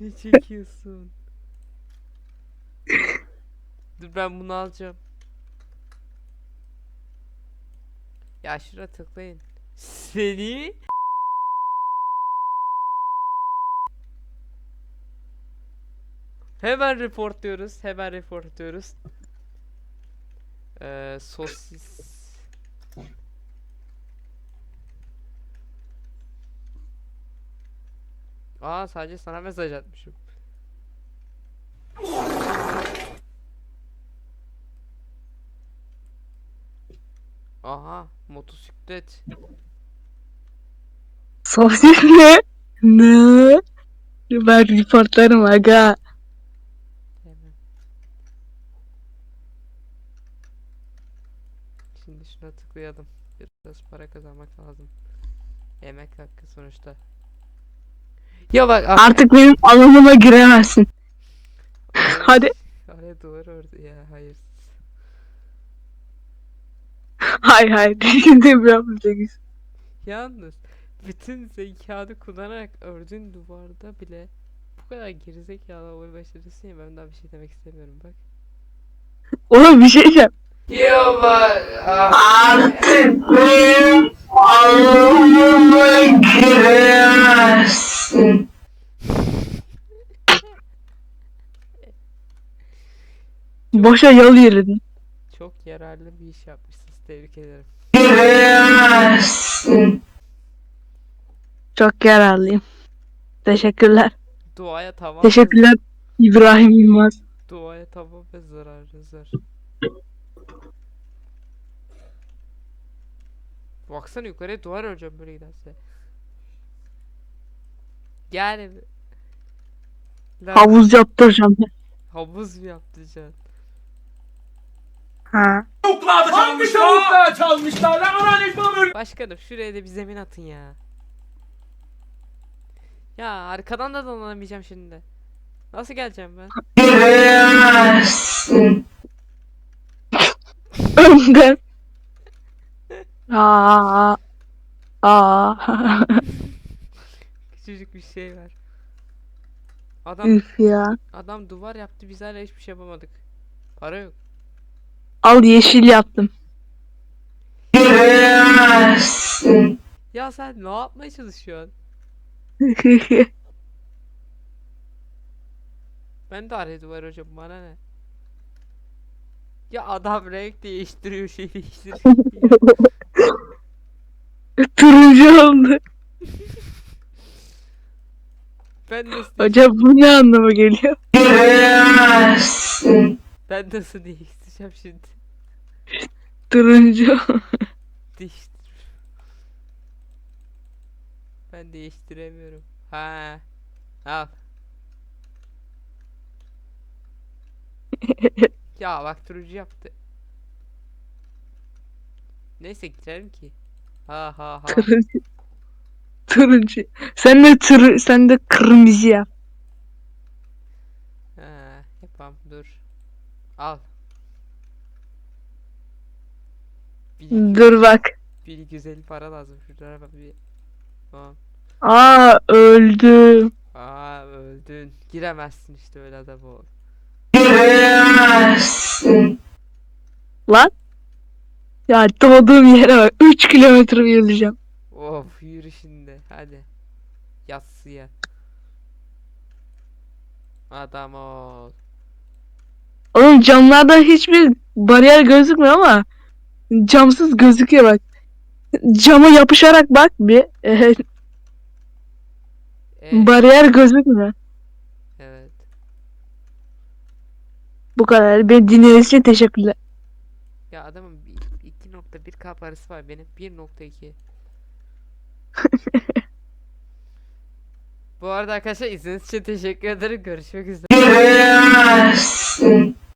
Ne çekiyorsun? Dur ben bunu alacağım. Ya şuna tıklayın. Seni Hemen reportluyoruz. Hemen reportluyoruz. Ee, sosis. Aa sadece sana mesaj atmışım. Aha motosiklet. Sosis mi? Ne? Ben reportlarım aga. Şimdi şuna tıklayalım. Biraz para kazanmak lazım. Emek hakkı sonuçta. Ya bak ah- Artık benim alanıma giremezsin. Hadi. Oraya duvar orada ya hayır. Hay hay. Düşündüğüm yapmayacaksın. Yalnız bütün zekanı kullanarak ördüğün duvarda bile bu kadar gerizekalı olmayı başarırsın ya ben daha bir şey demek istemiyorum bak. Oğlum bir şey diyeceğim. Ya bak Artık benim alanıma giremezsin. Boşa yol yürüdün. çok yararlı bir iş yapmışsınız tebrik ederim. Çok yararlıyım. Teşekkürler. Duaya tamam. Teşekkürler İbrahim Yılmaz. Duaya tamam ve zararı zar. Baksana yukarıya duvar öreceğim böyle giderse. Yani Lan, Havuz yaptıracağım. ben. havuz mu yaptıracaksın? Ha. Hangi tavuklar çalmışlar lan? Anan ekmeğimi Başkanım şuraya da bir zemin atın ya. Ya arkadan da dolanamayacağım şimdi. Nasıl geleceğim ben? Giremezsin. Önden. Aa. Aa. Küçücük bir şey var. Adam Üf ya. adam duvar yaptı biz hala hiçbir şey yapamadık. Para yok. Al yeşil yaptım. Ya sen ne yapmaya çalışıyorsun? Ben de araya duvar hocam bana ne? Ya adam renk değiştiriyor şey değiştiriyor. Turuncu oldu. ben nasıl Hocam bu ne anlama geliyor? Ben nasıl değiştireceğim şimdi? Turuncu. Değiştir. Ben değiştiremiyorum. Ha. Al. ya bak turuncu yaptı. Neyse gidelim ki. Ha ha ha. Turuncu. Turuncu. Sen de tur sen de kırmızı yap. Ha, yapam dur. Al. Bir, Dur bak. bir güzel para lazım şuralara bak bir. Tamam. Aa öldüm. Aa öldün. Giremezsin işte öyle adam ol. Giremezsin. Lan. Ya doğduğum yere bak. 3 kilometre yürüyeceğim. Of yürü şimdi hadi. Yatsıya. Adam ol. Oğlum camlarda hiçbir bariyer gözükmüyor ama camsız gözüküyor bak. Cama yapışarak bak bir. Eh, Ee, bariyer gözükmüyor. evet. Bu kadar. Beni dinlediğiniz için teşekkürler. Ya adamın bir- 2.1k parası var benim 1.2. Bu arada arkadaşlar izlediğiniz için teşekkür ederim. Görüşmek üzere.